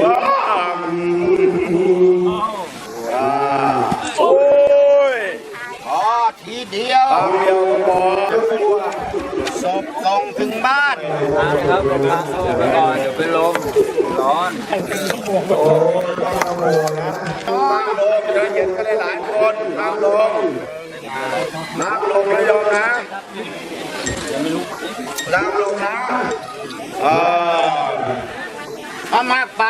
ว่าอ่าโอ้ยขอทีเดียวเดียวก็พอศพส่งถึงบ้านครับผมพักตัวไปก่อนเดี๋ยวเป็นลมร้อนนั่งลงเดินเย็นก็ได้หลายคนนั่งลงนั่งลงนะโยมนะนั่งลงนะอ่าเอามากไป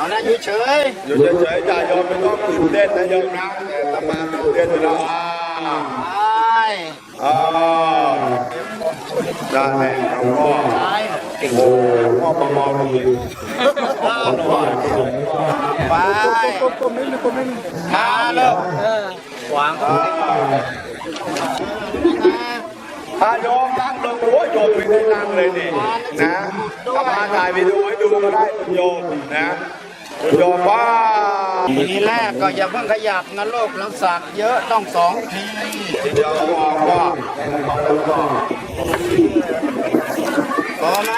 เอานะอยู่เฉยอยู่เฉยๆจ่าโยมไม่ต้องตื่นเต้นนะโยมนะแต่ตมาตื่นเต้นอยู่แล้วอ่าไปอ่าได้แม่หลวงพ่อไปโอ้โหพ่อประมอลดีไปมาเลยวางถ้าโยมนั่งลงโอ้ยโยมไม่ได้นั่งเลยนี่นะถ้ามาถ่ายวิดีโอให้ดูก็ได้คุณโยมนะ คุณโยมว่าทีแรกก็อย่าเพิ่งขยับนะโลกเราสักเยอะต้องสองทีเดี๋ยวบอกว่าพอไหม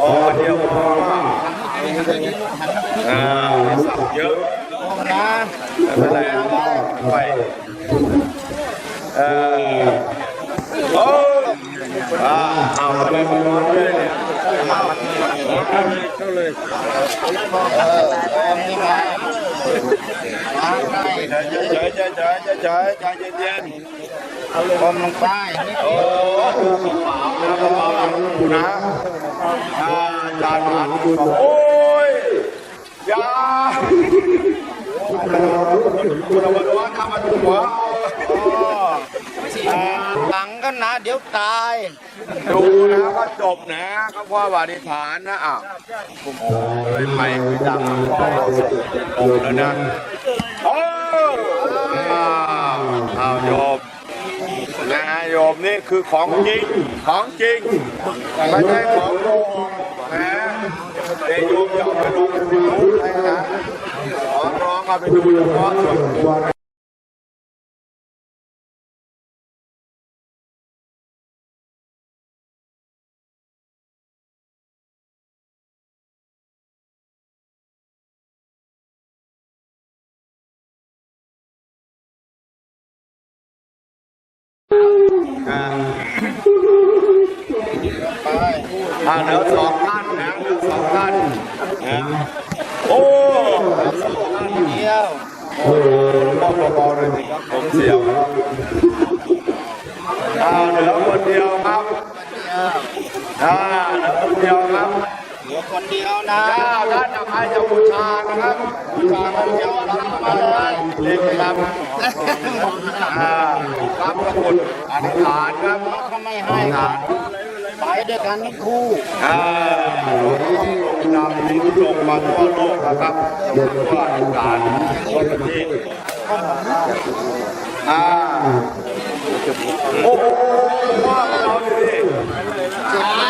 อ๋อเดียวพอว่าอ่าสับเยอะนะไม่เป็นไรไปเออโอ้อ่าเอาไปไปนอนด้วยเนี่ย เออพร้อมนี่มามาใกล้เฉยเฉยเฉยเฉยเฉยใจเย็นพร้อมลงไปนิดๆโอ้นะกระเป๋าหลังกูนะอ่าจานมาโอ้ยยาคุณเอามาดูว่าทำมาดูว่าหลัง ก็นะเดี๋ยวตาย ดูนะก็จบนะก็พ่อบาธิฐานนะอะผมโอ้ยไม่ดังพ่อจบแล้วนะโอ้อ้าวอ้าวโยมนะโยมนี่คือของจริงของจริงไม่ใช่ของโกหกนะเดี๋ยวโยมอย่าเอาไปลงเฟซบุ๊กนะขอร้องเอาไปดูเฉพาะส่วน ไปอ่าเหลือสองท่านนะเหลือสองท่านนะโอ้เดียวโอ้เบาๆเลยสิครับผมเสียวอ่าเหลือคนเดียวครับอ่าเหลือคนเดียวครับ เหลือคนเดียวนะเจ้าท่านนำให้เจ้าบูชานะครับบูชาคนเดียวรับมาเลยเรียกครับอ่ารับพระคุณอธิษฐานครับเขาไม่ให้กันไปด้วยกันทั้งคู่อ่าหลวงพ่อนำลิ้นลงมาทั่วโลกนะครับทั่วการทั่วประเทศอ่าโอ้โหว่าเราเนี่ย